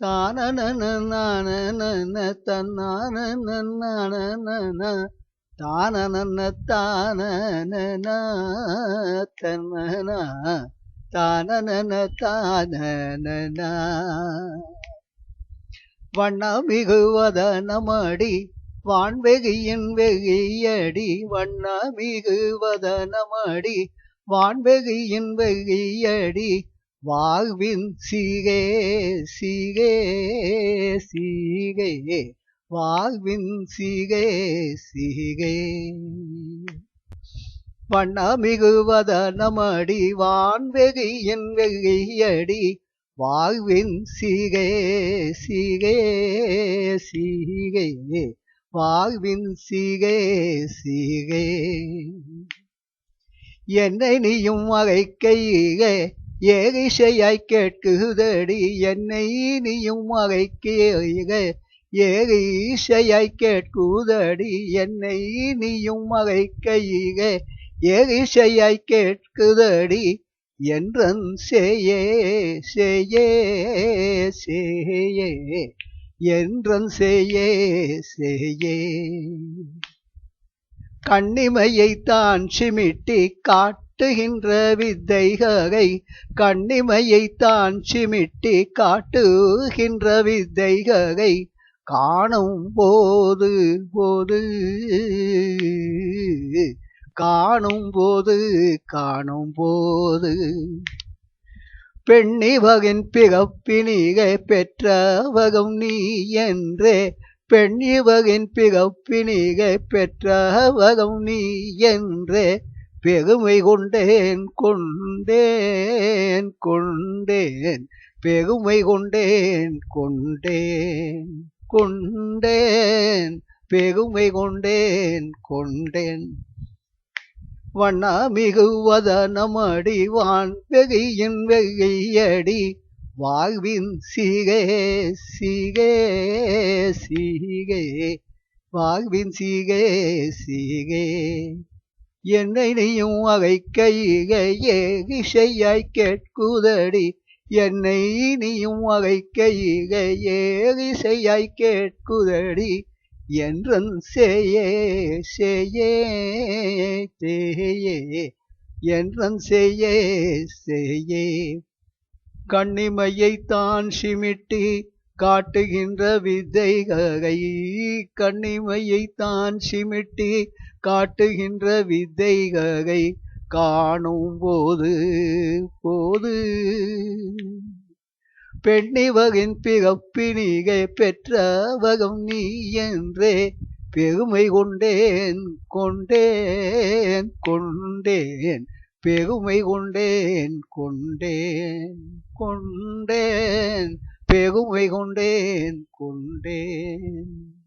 தானன தன்னான தானன தானன தன்னன தானன தானன வண்ணமிகுவதனமடி வான்வெகியின் வெகியடி வண்ணமிகுவதனமடி வான்வெகியின் வெகியடி வாழ்வின் சீகே சீகே சீகே. வாழ்வின் சீகே சீகே. வண்ணமிகுவத வண்ணமிகுவதனமடி வான்வெகியின் வெகியடி வாழ்வின் சீகே சீகே சீகே. வாழ்வின் சீகே சீகே. என்னை நீயும் அகைக்கையே ஏகிசையாய் கேட்குதடி என்னை நீயும் அகைக்கையே ஏகிசையாய் கேட்குதடி என்னை நீயும் அகைக்கையே ஏகிசையாய் கேட்குதடி என்றன் செய்யே செய்யே செய்யே. என்றன் செய்யே செய்யே. கண்ணிமையை தான் சிமிட்டி காட்டுகின்ற வித்தைகளை கண்ணிமையை தான் சிமிட்டி காட்டுகின்ற வித்தைகளை காணும் போது போது காணும் போது காணும் போது. பெண்ணிவகின் பிறப்பினிகை பெற்றவகம் நீ என்றே பெண்ணிவகின் பிறப்பினிகை பெற்றவகம் நீ என்றே பெருமை கொண்டேன் கொண்டேன். கொண்டேன் பெருமை கொண்டேன் கொண்டேன். கொண்டேன் பெருமை கொண்டேன். கொண்டேன் வண்ணமிகுவதனமடி வான் வெகையின் வெகையடி வாழ்வின் சீகே சீகே சீகே. வாழ்வின் சீகே சீகே. என்னை நீயும் அகைக்கையே இசையாய் கேட்குதடி. என்னை நீயும் அகைக்கையே இசையாய் கேட்குதடி. என்றன் செய்யே செய்யே செய்யே என்றன் செய்யே செய்யே கண்ணிமையை தான் சிமிட்டி காட்டுகின்ற வித்தைகை கண்ணிமையை தான் சிமிட்டி காட்டுகின்ற வித்தைகை காணும் போது போது. பெண்ணிவகின் பிறப்பினிகை பெற்றவகம் நீ என்றே பெருமை கொண்டேன் கொண்டேன் கொண்டேன். பெருமை கொண்டேன் கொண்டேன் கொண்டேன். பெருமை கொண்டேன் கொண்டேன்.